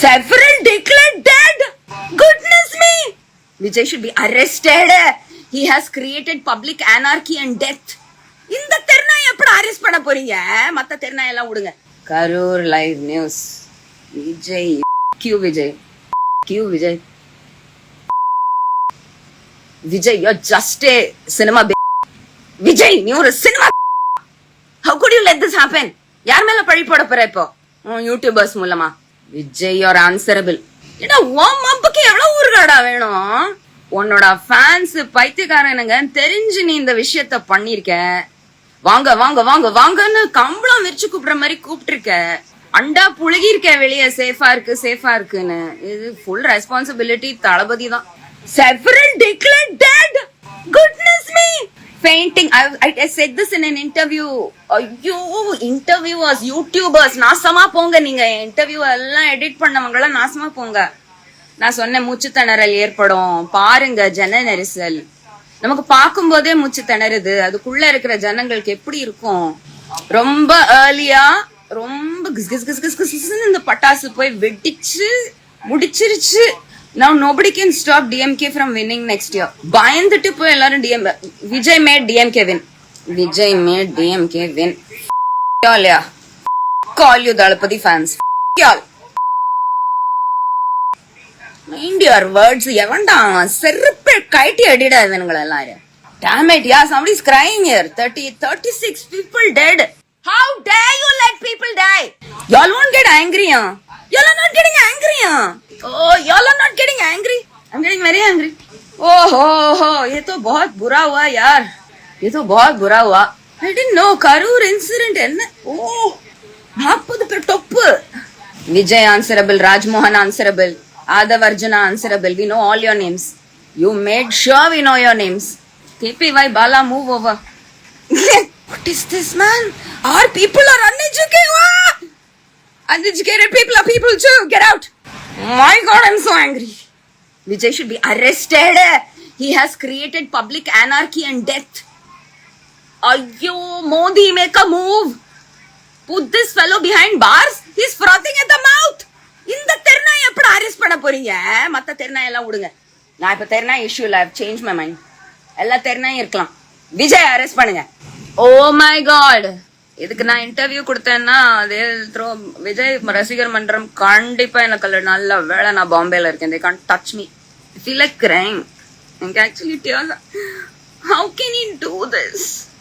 Several declared dead. Goodness me. Vijay should be arrested. He has created public anarchy and death. இந்த தெருநாய் எப்படி arrest பண்ண போறீங்க? மத்த தெருநாய் எல்லாம் விடுங்க. Karur live news Vijay. Q Vijay. Q Vijay. Vijay yo just a cinema Vijay நீ ஒரு cinema how could you let this happen யார் மேல பழி போட போற இப்போ? யூடியூபர்ஸ் மூலமா. விஜய் ஆர் ஆன்சரபிள் ஏடா உன் மம்புக்கு எவ்வளவு ஊருகாடா வேணும்? உன்னோட ஃபேன்ஸ் பைத்தியக்காரனுங்க தெரிஞ்சு நீ இந்த விஷயத்த பண்ணிருக்க வாங்க வாங்க வாங்க வாங்கன்னு கம்பளம் விரிச்சு கூப்பிடுற மாதிரி கூப்பிட்டுருக்க. அண்டா புழுகி இருக்க வெளியே சேஃபா இருக்கு சேஃபா இருக்குன்னு. இது ஃபுல் ரெஸ்பான்சிபிலிட்டி தளபதி தான். Several declared dead goodness me fainting. I, I, I said this in an interview. ஐயோ இன்டர்வியூவர்ஸ் யூடியூபர்ஸ் நாசமா போங்க. நீங்க இன்டர்வியூ எல்லாம் எடிட் பண்ணவங்க எல்லாம் நாசமா போங்க. நான் சொன்னேன் மூச்சு திணறல் ஏற்படும். பாருங்க ஜன நெரிசல். நமக்கு பார்க்கும்போதே மூச்சு திணறுது. அதுக்குள்ள இருக்கிற ஜனங்களுக்கு எப்படி இருக்கும்? ரொம்ப ஏர்லியா ரொம்ப கிஸ் கிஸ் கிஸ் கிஸ் இந்த பட்டாசு போய் வெடிச்சு முடிச்சிருச்சு. Now nobody can stop DMK from winning next year பயந்துட்டு போய் எல்லாரும் DM Vijay made DMK win Vijay made DMK win y'all yeah call you Thalapathy fans y'all mind your words எவன்டா செருப்பு கைட்டி அடிடா இவனுங்களை எல்லாரும் Damn it, yeah, somebody's crying here. 30, 36 people dead. How dare you let people die? Y'all won't get angry, huh? Y'all are not getting angry, huh? Oh, y'all are not getting angry. I'm getting very angry. Oh, ho, ho, ये तो बहुत बुरा हुआ यार. ये तो बहुत बुरा हुआ. I didn't know Karur incident என்ன ஓ நாற்பது பேர் டொப்பு Vijay answerable Rajmohan answerable Aadhav Arjuna answerable we know all your names you made sure we know your names KPY Bala move over what is this man are people are uneducated uneducated people are people too get out my god i'm so angry vijay should be arrested he has created public anarchy and death ayyo modi make a move put this fellow behind bars he's frothing at the mouth இந்த தெருநாய் எப்படி arrest பண்ண போறீங்க மத்த தெருநாய் எல்லாம் விடுங்க நான் இப்ப தெருநாய் இஷ்யூ இல்ல சேஞ்ச் மை மைண்ட் எல்லா தெருநாயும் இருக்கலாம் விஜய் அரெஸ்ட் பண்ணுங்க ஓ மை காட் இதுக்கு நான் இன்டர்வியூ கொடுத்தேன்னா அதே த்ரோ விஜய் ரசிகர் மன்றம் கண்டிப்பா எனக்கு நல்ல வேலை நான் பாம்பேல இருக்கேன். They can touch me feel like crime எனக்கு actually how can you do this